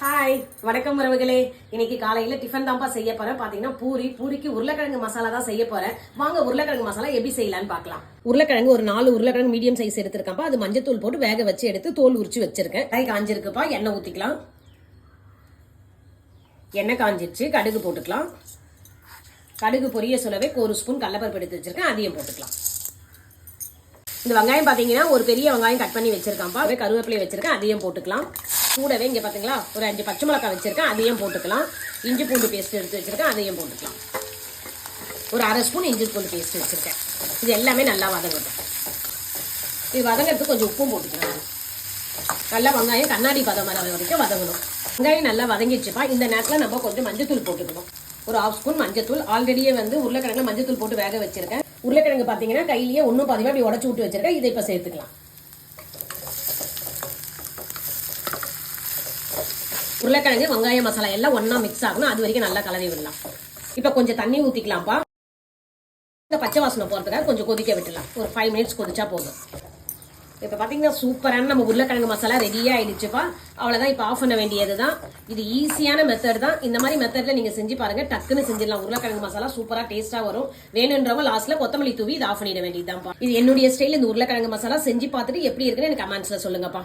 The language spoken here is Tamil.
ஹாய் வணக்கம் உறவுகளே. இன்னைக்கு காலையில டிஃபன் தான்ப்பா செய்ய போறேன். பாத்தீங்கன்னா பூரி பூரிக்கு உருளைக்கிழங்கு மசாலா தான் செய்ய போறேன். வாங்க உருளைக்கிழங்கு மசாலா எப்படி செய்யலாம்னு பார்க்கலாம் உருளைக்கிழங்கு ஒரு நாலு உருளைக்கிழங்கு மீடியம் சைஸ் எடுத்திருக்கப்பா அது மஞ்சத்தூள் போட்டு வேக வச்சு எடுத்து தோல் உரிச்சு வச்சிருக்கேன். கை காஞ்சிருக்குப்பா. எண்ணெய் ஊத்திக்கலாம். எண்ணெய் காஞ்சிருச்சு. கடுகு போட்டுக்கலாம். கடுகு பொரிய சொல்லவே ஒரு ஸ்பூன் கடலப்பருப்பு எடுத்து வச்சிருக்கேன். அதையும் போட்டுக்கலாம். இந்த வெங்காயம் பார்த்தீங்கன்னா ஒரு பெரிய வெங்காயம் கட் பண்ணி வச்சிருக்கான்ப்பா. அப்படியே கருவேப்பிலை வச்சிருக்கேன். அதையும் போட்டுக்கலாம். கூடவே இங்கே பார்த்தீங்களா ஒரு அஞ்சு பச்சை மிளகாய் வச்சுருக்கேன். அதையும் போட்டுக்கலாம். இஞ்சி பூண்டு பேஸ்ட் எடுத்து வச்சுருக்கேன். அதையும் போட்டுக்கலாம். ஒரு அரை ஸ்பூன் இஞ்சி பூண்டு பேஸ்ட் வச்சுருக்கேன். இது எல்லாமே நல்லா வதங்கட்டும். இது வதங்கிறதுக்கு கொஞ்சம் உப்பும் போட்டுக்கலாம். நல்லா வெங்காயம் கண்ணாடி பதம் வர வரைக்கும் வதங்கணும். வெங்காயம் நல்லா வதங்கிடுச்சுப்பா. இந்த நேரத்தில் நம்ம கொஞ்சம் மஞ்சத்தூள் போட்டுக்கணும். ஒரு ஹாஃப் ஸ்பூன் மஞ்சத்தூள். ஆல்ரெடியே வந்து உருளைக்கிழங்கு மஞ்சத்தூள் போட்டு வேக வச்சிருக்கேன். உருளைக்கிழங்கு பார்த்தீங்கன்னா கையிலேயே ஒன்றும் பாதிமா அப்படி உடச்சி விட்டு வச்சிருக்கேன். இதை இப்போ சேர்த்துக்கலாம். உருளைக்கிழங்கு வெங்காய மசாலா எல்லாம் ஒன்றா மிக்ஸ் ஆகணும். அது வரைக்கும் நல்லா கலரி விடலாம். இப்போ கொஞ்சம் தண்ணி ஊற்றிக்கலாம்ப்பா இந்த பச்சை வாசனை போகிறதுக்காக கொஞ்சம் கொதிக்க விட்டுலாம் ஒரு ஃபைவ் மினிட்ஸ் கொதிச்சா போதும். இப்போ பார்த்தீங்கன்னா சூப்பரான நம்ம உருளைக்கிழங்கு மசாலா ரெடியாக ஆயிடுச்சுப்பா. அவ்வளோதான் இப்போ ஆஃப் பண்ண வேண்டியது தான் இது ஈஸியான மெத்தட் தான். இந்த மாதிரி மெத்தடில் நீங்கள் செஞ்சு பாருங்கள் டக்குன்னு செஞ்சிடலாம். உருளைக்கிழங்கு மசாலா சூப்பராக டேஸ்ட்டாக வரும். வேணுன்றவங்க லாஸ்ட்டில் கொத்தமல்லி தூவி இது ஆஃப் பண்ணிட வேண்டியதுதான்ப்பா. இது என்னுடைய ஸ்டைல் இந்த உருளைக்கிழங்கு மசாலா செஞ்சு பார்த்துட்டு எப்படி இருக்குன்னு எனக்கு கமெண்ட்ஸில் சொல்லுங்கப்பா.